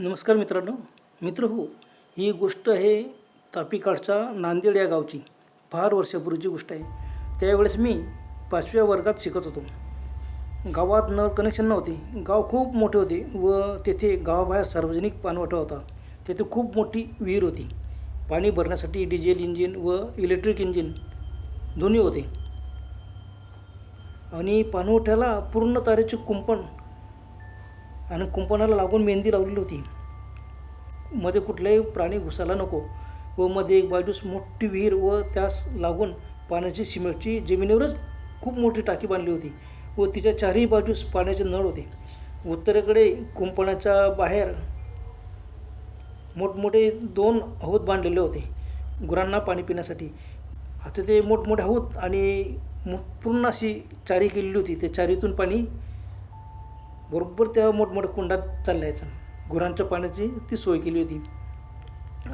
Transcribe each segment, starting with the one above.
नमस्कार मित्रांनो. मित्र हो ही गोष्ट आहे तापीकाठच्या नांदेड या गावची. फार वर्षापूर्वीची गोष्ट आहे. त्यावेळेस मी पाचव्या वर्गात शिकत होतो. गावात नळ कनेक्शन नव्हते. गाव खूप मोठे होते व तेथे गावाबाहेर सार्वजनिक पाणवठा होता. तेथे खूप मोठी विहीर होती. पाणी भरण्यासाठी डिझेल इंजिन व इलेक्ट्रिक इंजिन दोन्ही होते. आणि पाणवठ्याला पूर्ण तारेचे कुंपण आणि कुंपणाला लागून मेहंदी लावलेली होती. मध्ये कुठलाही प्राणी घुसायला नको व मध्ये एक बाजूस मोठी विहीर व त्यास लागून पाण्याची सिमेंटची जमिनीवरच खूप मोठी टाकी बांधली होती व तिच्या चारही बाजूस पाण्याचे नळ होते. उत्तरेकडे कुंपणाच्या बाहेर मोठमोठे दोन हौद बांधलेले होते गुरांना पाणी पिण्यासाठी. आता ते मोठमोठे हौद आणि पूर्ण अशी चारी केलेली होती. त्या चारीतून पाणी बरोबर त्या मोठमोठ्या कुंडात चाललं यायचं. गुरांच्या पाण्याची ती सोय केली होती.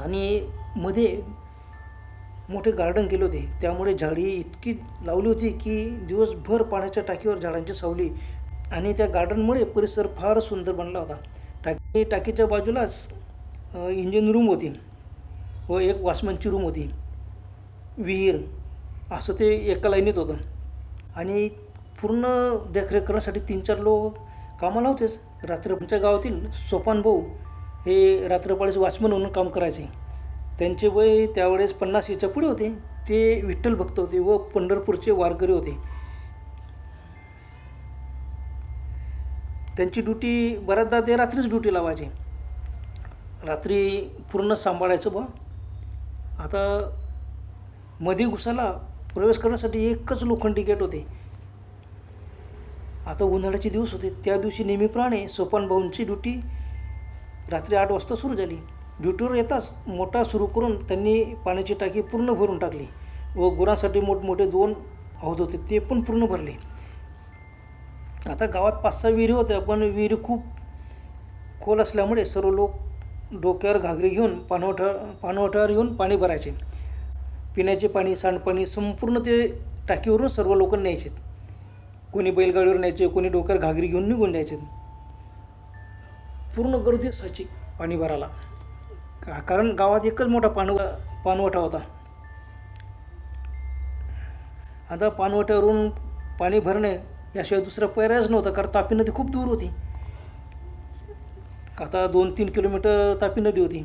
आणि मध्ये मोठे गार्डन केले होते. त्यामुळे झाडी इतकी लावली होती की दिवसभर पाण्याच्या टाकीवर झाडांची सावली आणि त्या गार्डनमुळे परिसर फार सुंदर बनला होता. टाकी टाकीच्या बाजूलाच इंजिन रूम होती व एक वॉचमनची रूम होती. विहीर असं ते एका लाईनीत होतं. आणि पूर्ण देखरेख करण्यासाठी तीन चार लोक कामाला होतेच. रात्र आमच्या गावातील सोपान भाऊ हे रात्रपाळीचे वॉचमन म्हणून काम करायचे. त्यांचे वय त्यावेळेस पन्नास याच्यापुढे होते. ते विठ्ठल भक्त होते व पंढरपूरचे वारकरी होते. त्यांची ड्युटी बऱ्याचदा ते रात्रीच ड्युटी लावायचे. रात्री पूर्ण सांभाळायचं बा आता मध्ये घुसाला प्रवेश करण्यासाठी एकच लोखंडी गेट होते. आता उन्हाळ्याचे दिवस होते. त्या दिवशी नेहमीप्रमाणे सोपान भाऊंची ड्युटी रात्री आठ वाजता सुरू झाली. ड्युटीवर येताच मोठा सुरू करून त्यांनी पाण्याची टाकी पूर्ण भरून टाकली व गुरांसाठी मोठमोठे दोन हौद होते ते पण पूर्ण भरले. आता गावात पाच सहा विहिरी होत्या पण विहिरी खूप खोल असल्यामुळे सर्व लोक डोक्यावर घागरी घेऊन पाणवठा पाणवठ्यावर येऊन पाणी भरायचे. पिण्याचे पाणी सांडपाणी संपूर्ण ते टाकीवरून सर्व लोक न्यायचे. कोणी बैलगाडीवर न्यायचे कोणी डोक्यावर घागरी घेऊन निघून द्यायचे. पूर्ण गर्दी असायची पाणी भरायला. का कारण गावात एकच मोठा पाणव पाणवठा होता. आता पाणवठ्यावरून पाणी भरणे याशिवाय दुसरा पर्यायच नव्हता कारण तापी नदी खूप दूर होती. आता दोन तीन किलोमीटर तापी नदी होती.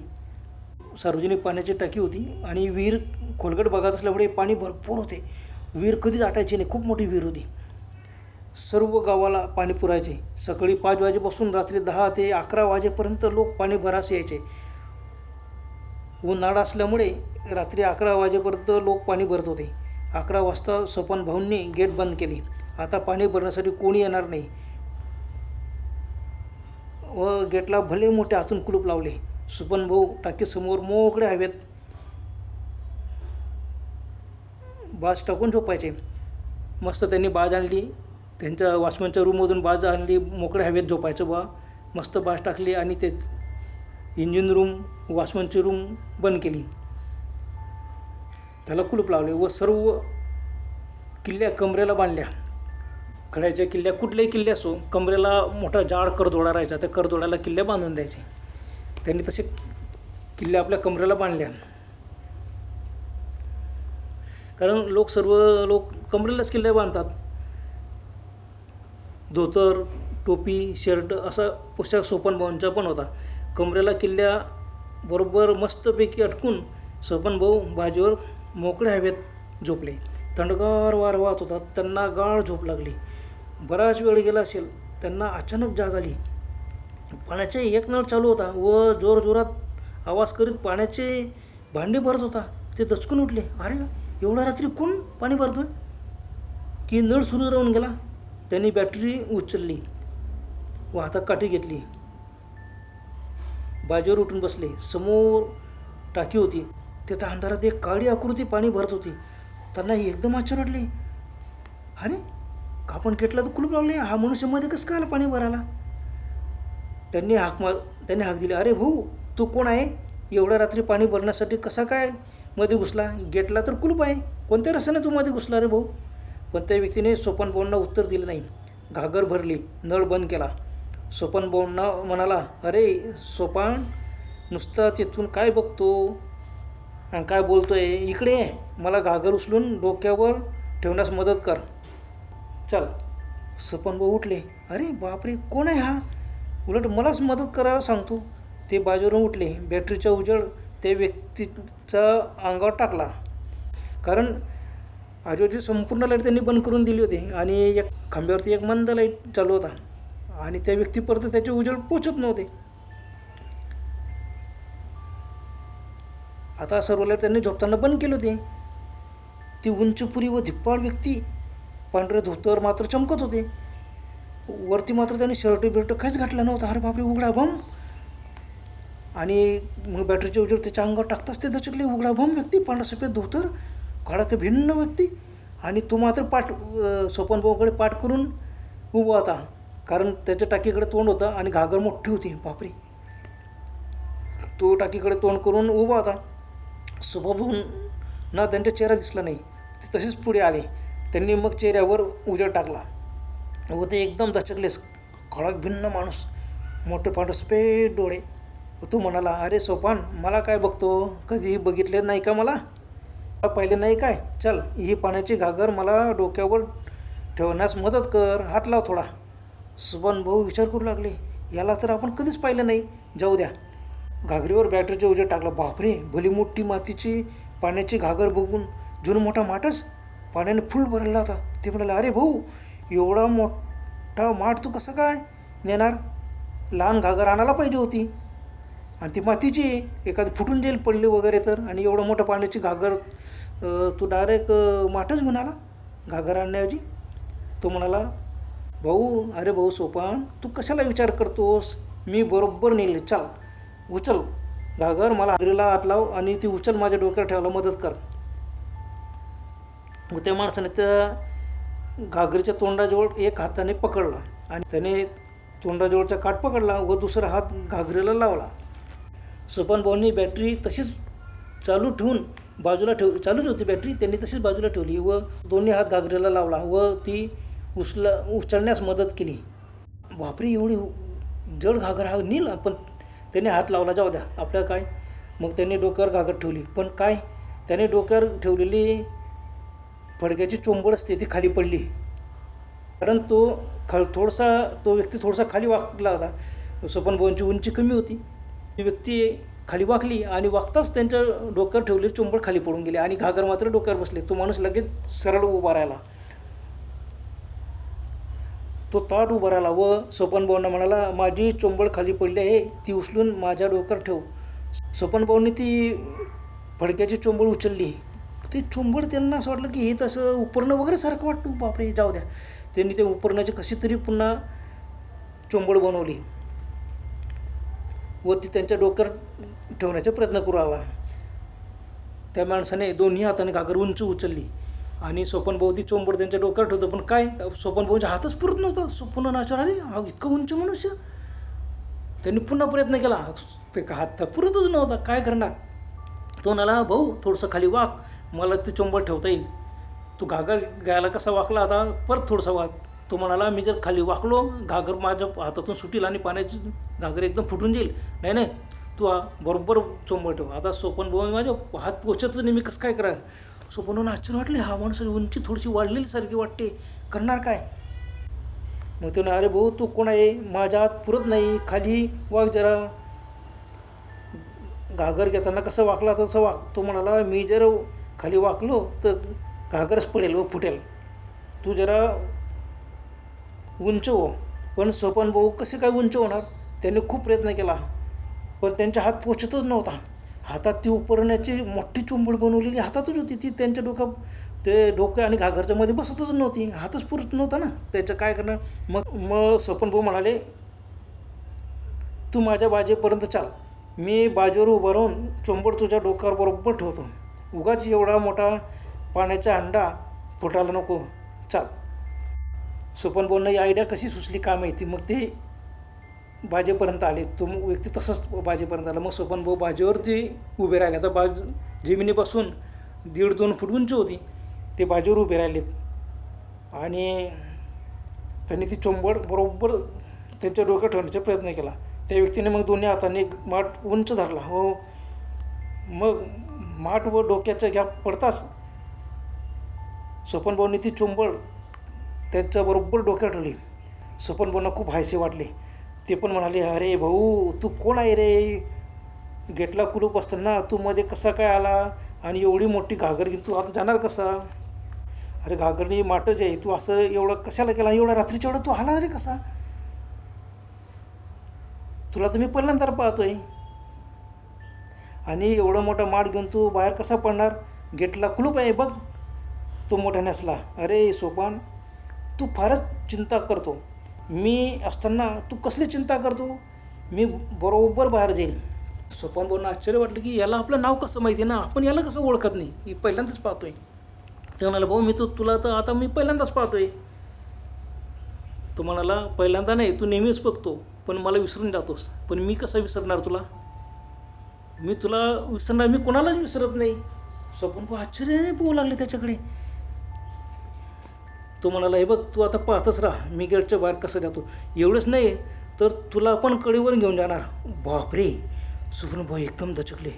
सार्वजनिक पाण्याची टाकी होती आणि विहीर खोलगट भागात असल्यामुळे पाणी भरपूर होते. विहीर कधीच आटायची नाही खूप मोठी विहीर होती. सर्व गावाला पाणी पुरायचे. सकाळी पाच वाजेपासून रात्री दहा ते अकरा वाजेपर्यंत लोक पाणी भरास यायचे. उन्हाळा असल्यामुळे रात्री अकरा वाजेपर्यंत लोक पाणी भरत होते. अकरा वाजता सपन भाऊंनी गेट बंद केली. आता पाणी भरण्यासाठी कोणी येणार नाही. व गेटला भले मोठे आतून कुलूप लावले. सुपन भाऊ टाकीसमोर मोकळे हवेत. बाज टाकून झोपायचे. मस्त त्यांनी बाज आणली. त्यांच्या वॉचमॅनच्या रूममधून बाज आणली मोकळ्या हवेत झोपायचं बा मस्त बाज टाकली आणि ते इंजिन रूम वॉचमॅनची रूम बंद केली. त्याला कुलूप लावले व सर्व किल्ल्या कमरेला बांधल्या. खड्याच्या किल्ल्या कुठल्याही किल्ले असो कमरेला मोठा जाड करदोडा राहायचा. त्या करदोड्याला किल्ल्या बांधून द्यायचे. त्यांनी तसे किल्ल्या आपल्या कमरेला बांधल्या. कारण लोक सर्व लोक कमरेलाच किल्ले बांधतात. धोतर टोपी शर्ट असा पोशाख सोपन भाऊंचा पण होता. कमरेला किल्ल्या बरोबर मस्तपैकी अटकून सोपन भाऊ बाजूवर मोकळ्या हवेत झोपले. थंडगार वार वाहत होता. त्यांना गाळ झोप लागली. बराच वेळ गेला असेल. त्यांना अचानक जाग आली. पाण्याचे एक नळ चालू होता व जोरजोरात आवाज करीत पाण्याचे भांडे भरत होता. ते दचकून उठले. अरे एवढ्या रात्री कोण पाणी भरतोय? की नळ सुरू राहून गेला. त्यांनी बॅटरी उचलली. व हातात काठी घेतली. बाजूवर उठून बसले. समोर टाकी होती. तिथं अंधारात एक काळी आकृती पाणी भरत होती. त्यांना एकदम आश्चर्य वाटले. अरे कापण घेतला तर कुलूप लागले हा मनुष्यमध्ये कसं काय आला पाणी भरायला? त्यांनी हाक मार त्यांनी हाक दिली. अरे भाऊ तू कोण आहे? एवढ्या रात्री पाणी भरण्यासाठी कसा काय मध्ये घुसला? गेटला तर कुलूप आहे. कोणत्या रस्त्याने तू मध्ये घुसला रे भाऊ? पण त्या व्यक्तीने सोपन उत्तर दिलं नाही. घागर भरली नळ बंद केला. सोपान म्हणाला अरे सोपान नुसता तिथून काय बघतो? आणि काय बोलतो आहे इकडे मला घागर उचलून डोक्यावर ठेवण्यास मदत कर. चल. सपन उठले. अरे बापरे कोण आहे हा? उलट मलाच मदत करायला सांगतो. ते बाजूवरून उठले. बॅटरीचा उजेड त्या व्यक्तीचा अंगावर टाकला. कारण आजूबाजू संपूर्ण लाइट त्यांनी बंद करून दिली होती आणि एक खांब्यावरती एक मंद लाइट चालू होता. आणि त्या व्यक्तीपर्यंत त्याचे उजेड पोचत नव्हते. आता सर्व लाइट त्यांनी झोपताना बंद केली होती. ती उंचपुरी व धिप्पाळ व्यक्ती पांढरे धोतर मात्र चमकत होते. वरती मात्र त्यांनी शर्ट बिर्ट काहीच घातला नव्हता. अरे बापरे उघडा बम. आणि मग बॅटरीचे उजेड त्याच्या अंगावर टाकताच ते दचकले. उघडा बम व्यक्ती पांढरा सफेद धोतर काळा भिन्न व्यक्ती. आणि तो मात्र पाठ अं, सोपन भाऊकडे पाठ करून उभा होता. कारण त्याच्या टाकीकडे तोंड होतं आणि घागर मोठी होती. बापरी. तो टाकीकडे तोंड करून उभा होता. ना त्यांचा चेहरा दिसला नाही. ते तसेच पुढे आले. त्यांनी मग चेहऱ्यावर उजेड टाकला. व ते एकदम दचकलेस. खडक भिन्न माणूस. मोठे पांढरे सफेद डोळे. तो म्हणाला अरे सोपान मला काय बघतो? कधी बघितले नाही का मला? पाहिले नाही काय? चल ही पाण्याची घागर मला डोक्यावर ठेवण्यास मदत कर. हात लाव थोडा. सुबन भाऊ विचार करू लागले. याला तर आपण कधीच पाहिलं नाही. जाऊ द्या. घागरीवर बॅटरीचे उजेड टाकला. बापरे भली मोठी मातीची पाण्याची घागर बघून. जुन मोठा माठच पाण्याने फुल भरलेला होता. ते म्हणाले अरे भाऊ एवढा मोठा माठ तू कसं काय नेणार? लहान घागर आणायला पाहिजे होती. आणि ती मातीची एखादं एखादी फुटून जाईल पडली वगैरे तर आणि एवढं मोठं पाण्याची घागर तू डायरेक्ट माठच घेऊन आला घागर आणण्याऐवजी. तो म्हणाला भाऊ अरे भाऊ सोपान तू कशाला विचार करतोस? मी बरोबर नेले चल उचल. घागर मला हागरीला हात लाव आणि ती उचल माझ्या डोक्यावर ठेवायला मदत कर. मग त्या माणसाने त्या घागरीच्या तोंडाजवळ एक हाताने पकडला आणि त्याने तोंडाजवळचा काठ पकडला व दुसरा हात घागरीला लावला. सोपन भाऊंनी बॅटरी तशीच चालू ठेवून बाजूला ठेव चालूच होती बॅटरी त्यांनी तशीच बाजूला ठेवली व दोन्ही हात घागरेला लावला व ती उचला उचलण्यास मदत केली. बापरी एवढी जड घागर हा नील पण त्याने हात लावला जाऊ द्या आपल्याला काय? मग त्यांनी डोक्यावर घागर ठेवली. पण काय? त्याने डोक्यावर ठेवलेली फडक्याची चोंबड असते ती खाली पडली. कारण तो खा थोडासा तो व्यक्ती थोडासा खाली वाकला होता. सोपन भाऊंची उंची कमी होती. ती व्यक्ती खाली वाकली आणि वाकताच त्यांच्या डोक्यावर ठेवलेली चुंबळ खाली पडून गेली आणि घागर मात्र डोक्यावर बसले. तो माणूस लगेच सरळ उभा राहिला. तो ताट उभा राहिला व सोपन भाऊंना म्हणाला माझी चोंबळ खाली पडली आहे ती उचलून माझ्या डोक्यावर ठेव. सोपन भाऊंनी ती फडक्याची चोंबळ उचलली. ते चोंबड त्यांना असं वाटलं की हे तसं उपरणं वगैरे सारखं वाटतं. बापरे जाऊ द्या. त्यांनी ते उपरणाची कशी तरी पुन्हा चोंबड बनवली. व ती त्यांच्या डोक्यावर ठेवण्याचा प्रयत्न करू लागला. त्या माणसाने दोन्ही हाताने घागर उंच उचलली आणि स्वपनभाऊ ती चोंबड त्यांच्या डोक्यावर ठेवतो. पण काय स्वपनभाऊच्या हातच पुरत नव्हता. पुन्हा नाचवर अरे हा इतका उंच मनुष्य. त्यांनी पुन्हा प्रयत्न केला. ते का हात पुरतच नव्हता. काय करणार? तो म्हणाला भाऊ थोडंसं खाली वाक. मला ती चोंबड ठेवता येईल. तू घागर गायला कसा वाकला आता? परत थोडंसा वाक. तो म्हणाला मी जर खाली वाकलो घागर माझ्या हातातून सुटील आणि पाण्याची घागर एकदम फुटून जाईल. नाही नाही तू बरोबर चोंबड ठेव. आता सोपन भाऊ माझ्या हात पोचतच नाही मी कसं काय करा सोपन आश्चर्य वाटले. हा माणूस उंची थोडीशी वाढलेली सारखी वाटते. करणार काय? मग तो अरे भाऊ तू कोण आहे? माझ्या हात पुरत नाही. खाली वाघ जरा. घागर घेताना कसं वाकला तसं वाक. तो म्हणाला मी जर खाली वाकलो तर घागरच पडेल व फुटेल. तू जरा उंच हो. पण सोपन भाऊ कसे काय उंच होणार? त्यांनी खूप प्रयत्न केला. पण त्यांच्या हात पोचतच नव्हता. हातात ती उपरण्याची मोठी चुंबड बनवलेली हातातच होती. ती त्यांच्या डोक्या ते डोकं आणि घागरच्यामध्ये बसतच नव्हती. हातच पुरत नव्हता ना. त्याचं काय करणार? मग मग सोपन भाऊ म्हणाले तू माझ्या बाजेपर्यंत चाल. मी बाजेवर उभं राहून चोंबड तुझ्या डोक्यावर बरोबर ठेवतो. उगाच एवढा मोठा पाण्याचा अंडा फुटायला नको. चाल. सोपन बोलणं ही आयडिया कशी सुचली काय माहिती? मग ते बाजेपर्यंत आले. तो व्यक्ती तसंच बाजेपर्यंत आला. मग सोपन भाऊ बाजेवरती उभे राहिले. आता बाज जमिनीपासून दीड दोन फूट उंच होती. ते बाजेवर उभे राहिलेत. आणि त्यांनी ती चोंबड बरोबर त्यांच्या डोक्यात ठेवण्याचा प्रयत्न केला. त्या व्यक्तीने मग दोन्ही हाताने माठ उंच धरला. हो. मग माठ व डोक्याचा गॅप पडताच स्वपनभाऊंनी ती चोंबड त्यांच्या बरोबर डोक्यात ठेवली स्वपनभाऊंना खूप हायसे वाटले. ते पण म्हणाले अरे भाऊ तू कोण आहे रे? गेटला कुलूप असताना तू मध्ये कसा काय आला? आणि एवढी मोठी घागर घेऊन तू आता जाणार कसा? अरे घागरणी माटच आहे तू असं एवढं कशाला केला? एवढ्या रात्रीच्या एवढं तू आला रे कसा? तुला तर मी पहिल्यांदा पाहतोय. आणि एवढा मोठा माठ घेऊन तू बाहेर कसा पडणार? गेटला कुलूप आहे बघ. तो मोठ्याने असला अरे सोपान तू फारच चिंता करतो. मी असताना तू कसली चिंता करतो? मी बरोबर बाहेर जाईल सोपान बोलणं आश्चर्य वाटलं की याला आपलं नाव कसं माहिती आहे ना? आपण याला कसं ओळखत नाही? ही पहिल्यांदाच पाहतोय. ते म्हणाला भाऊ मी तो तुला तर आता मी पहिल्यांदाच पाहतोय. तो म्हणाला पहिल्यांदा नाही तू नेहमीच बघतो पण मला विसरून जातोस. पण मी कसं विसरणार तुला? मी तुला विसरणार मी कोणालाच विसरत नाही. स्वपन भाऊ आश्चर्याने पोहू लागले त्याच्याकडे. तो म्हणाला हे बघ तू आता पाहतच राहा मी गेटच्या बाहेर कसं जातो. एवढंच नाही तर तुला पण कडीवर घेऊन जाणार. बापरे! सुवर्णभाऊ भाऊ एकदम दचकले.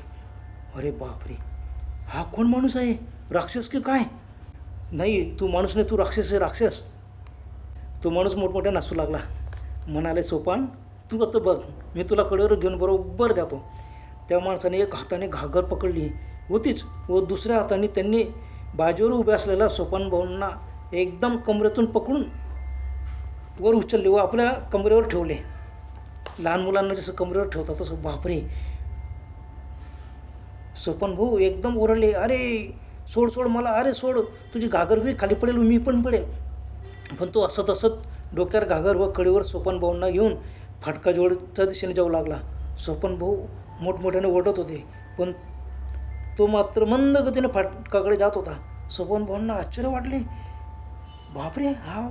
अरे बापरे! हा कोण माणूस आहे? राक्षस की काय? नाही तू माणूस नाही तू राक्षस आहे राक्षस. तो माणूस मोठमोठ्या नाचू लागला. म्हणाले सोपान तू आता बघ मी तुला कडेवर घेऊन बरोबर जातो. त्या माणसाने एक हाताने घागर पकडली. होतीच व दुसऱ्या हाताने त्यांनी बाजूवर उभे असलेल्या सोपान भाऊंना एकदम कमरेतून पकडून वर उचलले व आपल्या कमरेवर ठेवले. लहान मुलांना जसं कमरेवर ठेवतात तसं बापरे! सोपन भाऊ एकदम ओरडले अरे सोड सोड मला अरे सोड तुझी घागर बी खाली पडेल मी पण पडेल. पण तो असत असत डोक्यावर घागर व कडेवर सोपन भाऊंना घेऊन फाटका जोडच्या दिशेने जाऊ लागला. सोपन भाऊ मोठमोठ्याने ओढत होते पण तो मात्र मंद गतीने फाटकाकडे जात होता. सोपन भाऊंना आश्चर्य वाटले बापरे हा.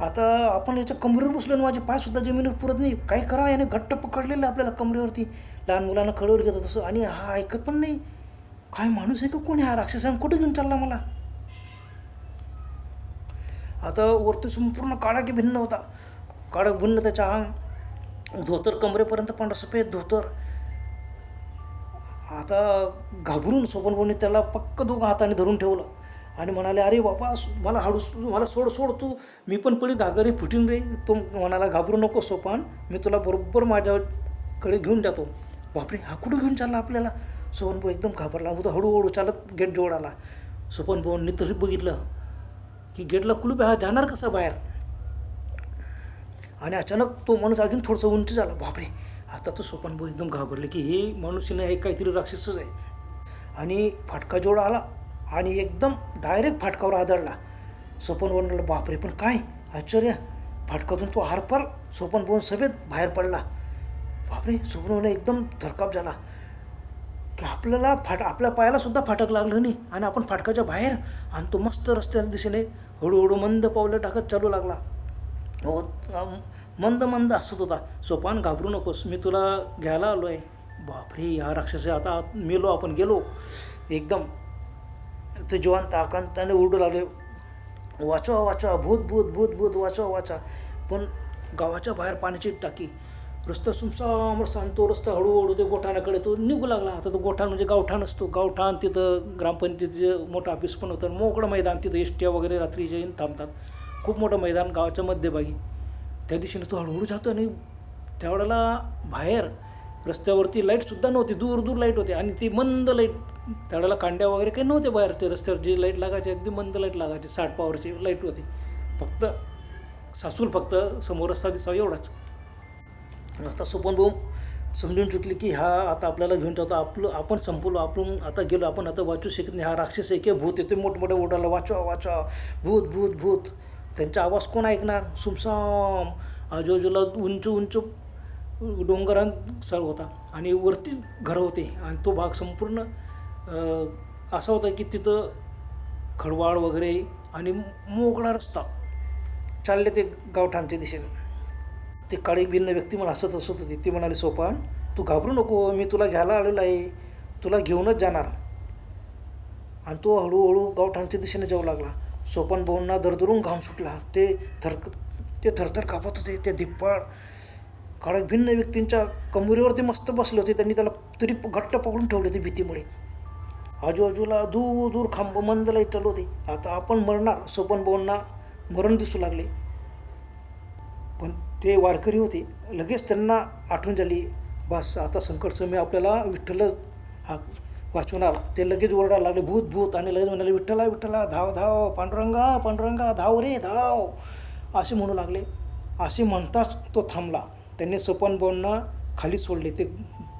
आता आपण याच्या कमरेवर बसलो आणि माझे पायसुद्धा जमिनीवर पुरत नाही. काय करा याने घट्ट पकडलेलं आपल्याला कमरेवरती. लहान मुलांना खडवर घेतात तसं. आणि हा ऐकत पण नाही. काय माणूस आहे का कोणी? हा राक्षसांना कुठे घेऊन चालला मला? आता वरती संपूर्ण काळा की भिन्न होता. काळा भिन्न त्याच्या अंग. धोतर कमरेपर्यंत पांढरा सफेद धोतर. आता घाबरून सोबनभाऊने त्याला पक्क दोघं हाताने धरून ठेवलं. आणि म्हणाले अरे बाबा मला हाडू मला सोड सोड तू. मी पण पडी घागरी फुटीन रे. तो म्हणाला घाबरू नको सोपान. मी तुला बरोबर माझ्याकडे घेऊन जातो. बापरे हा कुठं घेऊन चालला आपल्याला? सोपनभाऊ एकदम घाबरला. तो हळूहळू चालत गेट जवळ आला. सोपनभाऊंनी तरी बघितलं की गेटला कुलूप आहे, हा जाणार कसा बाहेर? आणि अचानक तो माणूस अजून थोडंसं उंच झाला. बापरे आता तर सोपानभाऊ एकदम घाबरले की हे माणूस नाही हे काहीतरी राक्षसच आहे. आणि फाटका जोड आला आणि एकदम डायरेक्ट फाटकावर आदळला. सोपन म्हणाला बापरे पण काय? आश्चर्य! फाटकातून तो हारपार सोपन बोन सभेत बाहेर पडला. बापरे सोपन एकदम धरकाप झाला. की आपल्याला फाट आपल्या पायालासुद्धा फाटक लागलं नाही आणि आपण फाटकाच्या बाहेर आणि तो मस्त रस्त्याच्या दिशेने हळूहळू मंद पावलं टाकत चालू लागला. हो मंद मंद हसत होता. सोपान घाबरू नकोस मी तुला घ्यायला आलो आहे बापरे या राक्षस आता मेलो आपण गेलो. एकदम. ते जिवंत आकांताने ओरडू लागले. वाचवा वाचवा भूत भूत भूत भूत वाचवा वाचा. पण गावाच्या बाहेर पाण्याची टाकी. रस्ता सुमसाम रस्ता रस्ता हळूहळू ते गोठाणाकडे तो निघू लागला. आता तो गोठाण म्हणजे गावठाण असतो. गावठाण तिथं ग्रामपंचायतीचं मोठं ऑफिस पण होतं. मोकळं मैदान तिथं एसट्या वगैरे रात्री येऊन थांबतात. खूप मोठं मैदान गावाच्या मध्यभागी. त्या दिशेने तो हळूहळू जातो आणि त्यावेळेला बाहेर रस्त्यावरती लाईटसुद्धा नव्हती. दूर दूर लाइट होते आणि ती मंद लाइट त्यावेळेला कांड्या वगैरे काही नव्हते बाहेर. ते रस्त्यावर जी लाइट लागायची अगदी मंद लाइट लागायची. साठ पॉवरची लाइट होती. फक्त सासूल फक्त समोर रस्ता दिसावा एवढाच. आता सोपन भाऊ समजून चुकली की हा आता आपल्याला घेऊन जातो. आपलं आपण संपलो आपण आता गेलो. आपण आता वाचू शकत नाही. हा राक्षस आहे भूत येते मोठमोठ्या ओढाला वाचवा वाचवा. भूत भूत भूत. त्यांचा आवाज कोण ऐकणार? सुमसाम. आजूबाजूला उंच उंच डोंगरांत सर्व होता. आणि वरती घरं होते. आणि तो भाग संपूर्ण असा होता की तिथं खडवाळ वगैरे आणि मोकळा रस्ता चालले ते गावठाणच्या दिशेने. ते काळी भिन्न व्यक्ती मला हसत हसत होती. ती म्हणाली सोपान तू घाबरू नको. मी तुला घ्यायला आलेलो आहे. तुला घेऊनच जाणार. आणि तो हळूहळू गावठाणच्या दिशेने जाऊ लागला. सोपान भाऊंना दरदरून घाम सुटला. ते थर ते थरथर कापत होते ते धिप्पाड. काळा भिन्न व्यक्तींच्या कमरेवर ते मस्त बसले होते. त्यांनी त्याला तरी घट्ट पकडून ठेवले होते भीतीमुळे. आजूबाजूला दूर दूर खांब मंद लाइट चालू होते. आता आपण मरणार सोपन भाऊंना मरण दिसू लागले. पण ते वारकरी होते. लगेच त्यांना आठवण झाली. बस आता संकट समय आपल्याला विठ्ठलच हा वाचवणार ते लगेच ओरडायला लागले भूत भूत. आणि लगेच म्हणाले विठ्ठला विठ्ठला धाव धाव पांडुरंगा पांडुरंगा धाव रे धाव. असे म्हणू लागले. असे म्हणताच तो थांबला. त्यांनी सोपन खाली सोडले. ते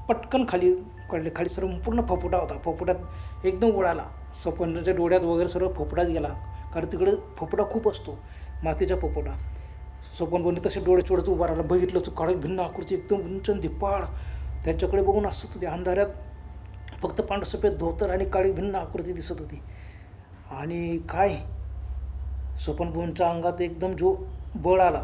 पटकन खाली काढले. खाली सर्व पूर्ण फपुटा होता. फपुट्यात एकदम उडाला सपनच्या डोळ्यात वगैरे सर्व फपुटाच गेला. कारण तिकडे फपुटा खूप असतो. मातीचा फपुटा. सोपन बोनी तसे डोळे चोडत उभा राहिला. बघितलं तू काळक भिन्न आकृती एकदम उंच धिप्पाड. त्याच्याकडे बघून असत होते. अंधाऱ्यात फक्त पांढर सफेद धोतर आणि काळी भिन्न आकृती दिसत होती. आणि काय? स्वपनभुवनच्या अंगात एकदम जो बळ आला.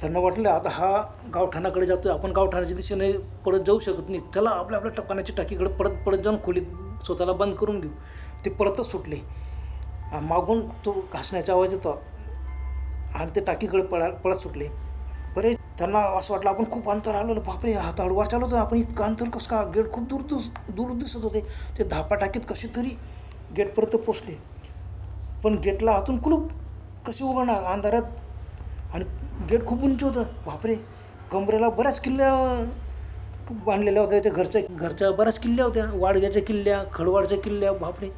त्यांना वाटलं आता हा गावठाणाकडे जातोय आपण गावठाणाच्या दिशेने परत जाऊ शकत नाही. चला आपल्या आपल्या टपाण्याच्या टाकीकडे परत परत जाऊन खोलीत स्वतःला बंद करून घेऊ. ते परतच सुटले. मागून तो घासण्याचा आवाज येतो आणि ते टाकीकडे पळा पळत सुटले. त्यांना असं वाटलं आपण खूप अंतर आलो बापरे हात हळूवार होतं आपण इतकं अंतर कसं का गेट खूप दूर दूर दूर दिसत होते. ते धापा टाकीत कसे तरी गेटपर्यंत पोचले. पण गेटला आतून कुलूप कसे उघडणार? अंधारात. आणि गेट खूप उंच होतं. बापरे कमरेला बऱ्याच किल्ल्या बांधलेल्या होत्या त्याच्या घरच्या घरच्या बऱ्याच किल्ल्या होत्या. वाडग्याच्या किल्ल्या खडवाडच्या किल्ल्या बापरे.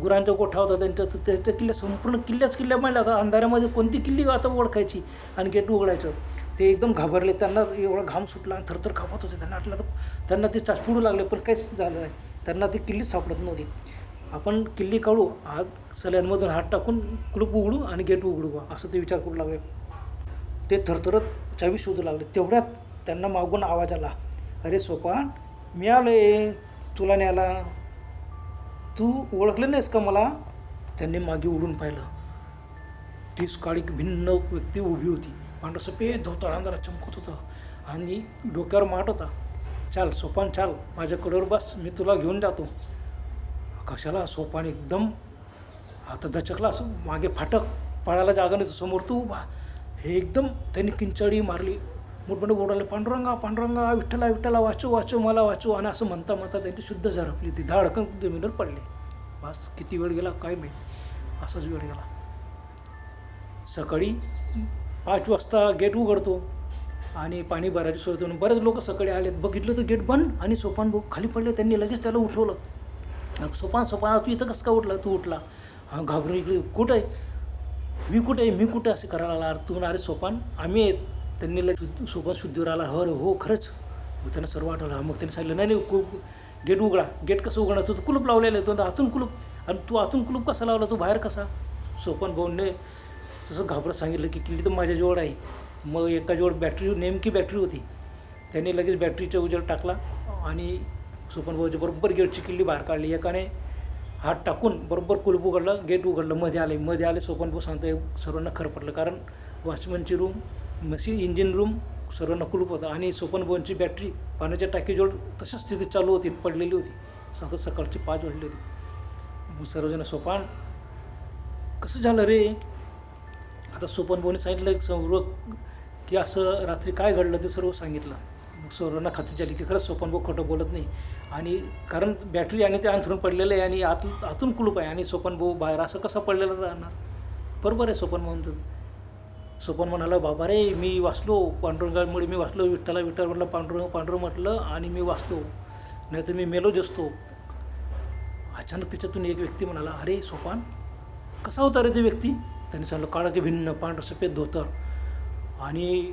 गुरांचा गोठा होता त्यांच्या तर त्या किल्ल्या संपूर्ण किल्ल्याच किल्ल्या बांधल्या होता अंधारामध्ये कोणती किल्ली आता ओळखायची आणि गेट उघडायचं? ते एकदम घाबरले. त्यांना एवढा घाम सुटला आणि थरथर कापत होते. त्यांना वाटलं तर त्यांना ते चाचपुडू लागले पण काहीच झालं नाही. त्यांना ती किल्लीच सापडत नव्हती. आपण किल्ली काढू हात सल्यांमधून हात टाकून कुलूप उघडू आणि गेट उघडू बा असं ते विचार करू लागले. ते थरथरत चावी शोधू लागले. तेवढ्यात त्यांना मागून आवाज आला अरे सोपान मी आलो आहे तुला न्यायला. तू ओळखलं नाहीस का मला? त्यांनी मागे उडून पाहिलं. ती काळी भिन्न व्यक्ती उभी होती. पांढरं सफेद धोतर अंधारा चमकत होतं. आणि डोक्यावर माट होता. चाल सोपान चाल. माझ्या कडेवर बस. मी तुला घेऊन जातो. कशाला सोपान एकदम आता दचकला असं. मागे फाटक. पळायला जागा नाही समोर तू उभा. हे एकदम त्यांनी किंचडी मारली. मोठमोठे ओढाले पांडुरंगा पांडुरंगा विठ्ठला विठ्ठला वाचू वाचू मला वाचू. आणि असं म्हणता म्हणता त्यांची शुद्ध झरपली ती धाडकन जमिनीवर पडले. बस किती वेळ गेला? काय माहीत? असाच वेळ गेला. सकाळी पाच वाजता गेट उघडतो आणि पाणी भरायची सोय होती बरेच लोक सकाळी आलेत. बघितलं तर गेट बंद आणि सोपान भाऊ खाली पडले त्यांनी लगेच त्याला उठवलं. सोपान सोपान तू इथं कसं का उठला? तू उठला. हा घाबरून इकडे. कुठं आहे? मी कुठे आहे? मी कुठे असं करायला आला अरे तू अरे सोपान आम्ही आहेत. त्यांनी लगेच सोपान शुद्धीवर आला. हो रे हो खरंच. मग त्यांना सर्व आठवलं. मग त्यांनी सांगितलं नाही नाही गेट उघडा. गेट कसं उघडा तू कुलूप लावलेलं आहे. तो आतून कुलूप आणि तू आतून कुलूप कसा लावला? तू बाहेर कसा? सोपान भाऊने तसं घाबरत सांगितलं की किल्ली तर माझ्याजवळ आहे. मग एकाजवळ बॅटरी नेमकी बॅटरी होती. त्याने लगेच बॅटरीच्या उजेड टाकला आणि सोपन बरोबर गेटची किल्ली बाहेर काढली. एकाने हात टाकून बरोबर कुलूप उघडलं गेट उघडलं मध्ये आले. मध्ये आले सोपनभाऊ भाऊ सर्वांना खरं पडलं कारण वॉचमनची रूम मशीन इंजिन रूम सर्वांना कुलूप होतं. आणि सोपनभाऊंची बॅटरी पाण्याच्या टाकीजवळ तशाच स्थितीत चालू होती पडलेली होती. सात सकाळची पाच वाजली होती. मग सर्वजण सोपान कसं झालं रे? आता सोपन भाऊने सांगितलं सर्व की असं रात्री काय घडलं ते सर्व सांगितलं. मग सर्वांना खात्री झाली की खरंच सोपन भाऊ खोटं बोलत नाही. आणि कारण बॅटरी आणि ते अंथरून पडलेलं आहे आणि आत आतून कुलूप आहे आणि सोपन भाऊ बाहेर असं कसं पडलेलं राहणार? बरोबर आहे सोपन भाऊंचं सोपन म्हणाला बाबा रे मी वाचलो पांडुरंगामुळे मी वाचलो विठ्ठला विठ्ठल म्हटलं पांडुरंग पांडुरंग म्हटलं आणि मी वाचलो. नाही तर मी मेलो असतो अचानक तिच्यातून एक व्यक्ती म्हणाला अरे सोपान कसा होता रे ते व्यक्ती? त्यांनी सांगलं काळं की भिन्न. पांढरं सफेद धोतर आणि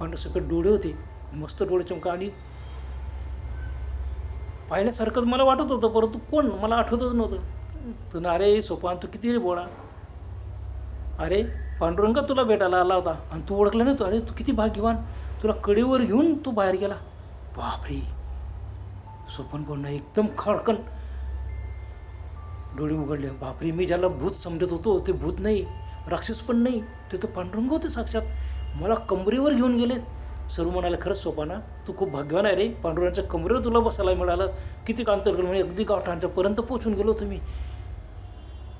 पांढरं सफेद डोळे होते मस्त डोळे चमका आणि पाहिल्यासारखंच मला वाटत होतं परंतु कोण? मला आठवतच नव्हतं. तर अरे सोपान तू किती रे बोळा अरे पांडुरंगा तुला भेटायला आला होता आणि तू ओळखला नाही तू अरे तू किती भाग्यवान. तुला कडेवर घेऊन तू बाहेर गेला. बापरे. सोपन बोलणं एकदम खडकन. डोळे उघडले. बापरे मी ज्याला भूत समजत होतो ते भूत नाही. राक्षस पण नाही ते तर पांडुरंग होते साक्षात. मला कमरेवर घेऊन गेलेत सर्व म्हणाले खरंच सोपाना तू खूप भाग्यवान आहे रे. पांडुरंगाच्या कमरेवर तुला बसायला मिळालं. किती अंतर म्हणजे अगदी गावठांच्यापर्यंत पोचून गेलो होतो मी.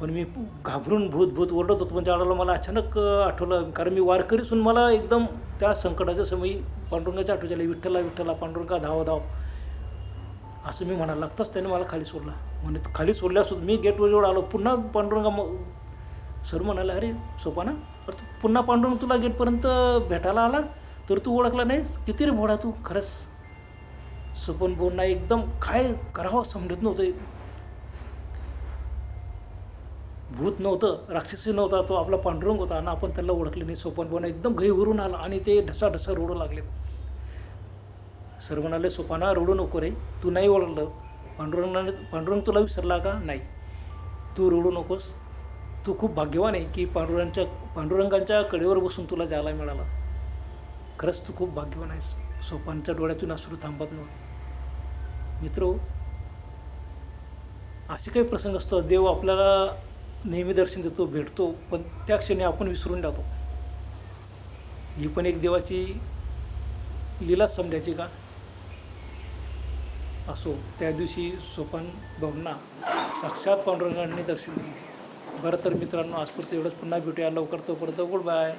पण मी घाबरून भूत भूत ओरडत होतो. म्हणजे पण त्यावेळेला मला अचानक आठवलं. कारण मी वारकरीसून मला एकदम त्या संकटाच्या समयी पांडुरंगाच्या आठवण झाली विठ्ठला विठ्ठला पांडुरंगा धाव धाव. असं मी म्हणायला लागताच त्याने मला खाली सोडला. म्हणजे खाली सोडल्यासुद्धा मी गेटवर जवळ आलो पुन्हा पांडुरंगा मग सर म्हणाला अरे सोपाना अरे तू पुन्हा पांडुरंग तुला गेटपर्यंत भेटायला आला? तर तू ओळखला नाहीस? किती रे भोडा तू? खरंच. सोपन बोलणं एकदम काय करावं समजत नव्हतं. भूत नव्हतं राक्षसी नव्हता तो आपला पांडुरंग होता आणि आपण त्याला ओळखले नाही. सोपन बोलणं एकदम घईवरून आला आणि ते ढसा ढसा रोडू लागले. सर म्हणाले सोपाना रडू नको रे तू नाही ओळखलं. पांडुरंगाने पांडुरंग तुला विसरला का? नाही. तू रडू नकोस. तू खूप भाग्यवान आहे की पांडुरांच्या पांडुरंगांच्या कडेवर बसून तुला जायला मिळाला. खरंच तू खूप भाग्यवान आहेस. सोपानच्या डोळ्यातून अश्रू थांबत नव्हते. मित्र असे काही प्रसंग असतो देव आपल्याला नेहमी दर्शन देतो भेटतो पण त्या क्षणी आपण विसरून जातो. ही पण एक देवाची लीलाच समजायची का? असो त्या दिवशी सोपान भावना साक्षात पांडुरंगांनी दर्शन दिले. बरं तर मित्रांनो आजपुरतं एवढंच. पुन्हा भेटूया लवकर तोपर्यंत. Good bye